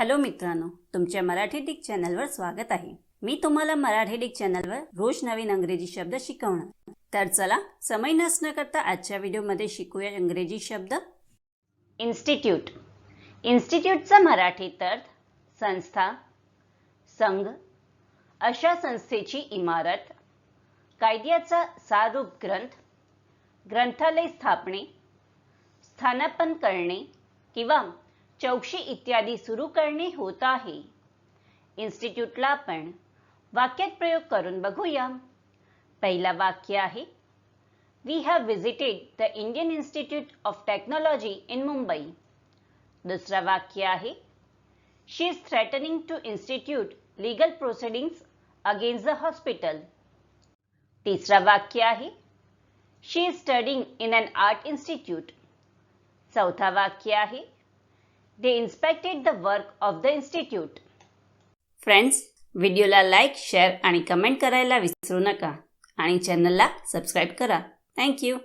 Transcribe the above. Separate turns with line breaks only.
Hello मित्रांनो तुमच्या Marathi Dick चॅनलवर स्वागत आहे. मी तुम्हाला मराठी डिक चॅनलवर रोज नवीन इंग्रजी शब्द शिकवणार. तर चला समय नसणं करता आजच्या व्हिडिओमध्ये शिकूया इंग्रजी शब्द. इन्स्टिट्यूट इन्स्टिट्यूटचा मराठीत अर्थ संस्था संघ अशा संस्थेची इमारत कायद्याचा सारूप ग्रंथ ग्रंथालय स्थापणे स्थानापन करणे किंवा चौकशी इत्यादी सुरू करणे होत आहे. इन्स्टिट्यूटला आपण वाक्यात प्रयोग करून बघूया. पहिला वाक्य आहे we have visited the Indian Institute of Technology in Mumbai दुसरा वाक्य आहे she is threatening to institute legal proceedings against the hospital तिसरा वाक्य आहे she is studying in an art institute चौथा वाक्य आहे they inspected the work of the institute friends व्हिडिओला लाईक शेअर आणि कमेंट करायला विसरू नका. आणि चॅनलला सबस्क्राईब करा. थँक्यू